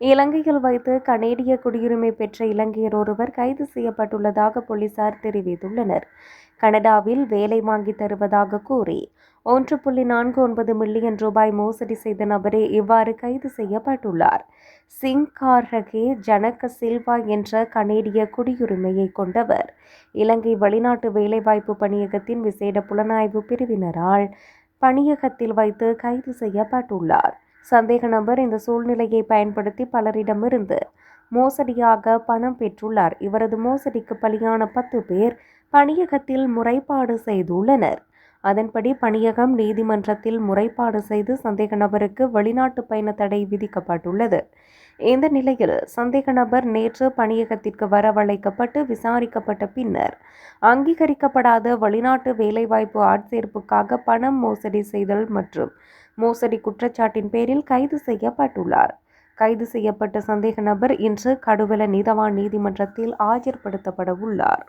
இலங்கையில் வைத்து கனேடிய குடியுரிமை பெற்ற இலங்கையர் ஒருவர் கைது செய்யப்பட்டுள்ளதாக போலீசார் தெரிவித்துள்ளனர். கனடாவில் வேலை வாங்கி தருவதாக கூறி ஒன்று புள்ளி நான்கு ஒன்பது மில்லியன் ரூபாய் மோசடி செய்த நபரே இவ்வாறு கைது செய்யப்பட்டுள்ளார். சிங் கார்ஹகே ஜனக சில்வா என்ற கனேடிய குடியுரிமையை கொண்டவர். இலங்கை வெளிநாட்டு வேலைவாய்ப்பு பணியகத்தின் விசேட புலனாய்வு பிரிவினரால் பணியகத்தில் வைத்து கைது செய்யப்பட்டுள்ளார். சந்தேக நபர் இந்த சூழ்நிலையை பயன்படுத்தி பலரிடமிருந்து மோசடியாக பணம் பெற்றுள்ளார். இவரது மோசடிக்கு பலியான பத்து பேர் பணியகத்தில் முறைப்பாடு செய்துள்ளனர். அதன்படி பணியகம் நீதிமன்றத்தில் முறைப்பாடு செய்து சந்தேக நபருக்கு வெளிநாட்டு பயண தடை விதிக்கப்பட்டுள்ளது. இந்த நிலையில் சந்தேக நபர் நேற்று பணியகத்திற்கு வரவழைக்கப்பட்டு விசாரிக்கப்பட்ட பின்னர் அங்கீகரிக்கப்படாத வெளிநாட்டு வேலைவாய்ப்பு ஆட்சேர்ப்புக்காக பணம் மோசடி செய்தல் மற்றும் மோசடி குற்றச்சாட்டின் பேரில் கைது செய்யப்பட்டுள்ளார். கைது செய்யப்பட்ட சந்தேக நபர் இன்று கடுவல நீதவான் நீதிமன்றத்தில் ஆஜர்படுத்தப்பட உள்ளார்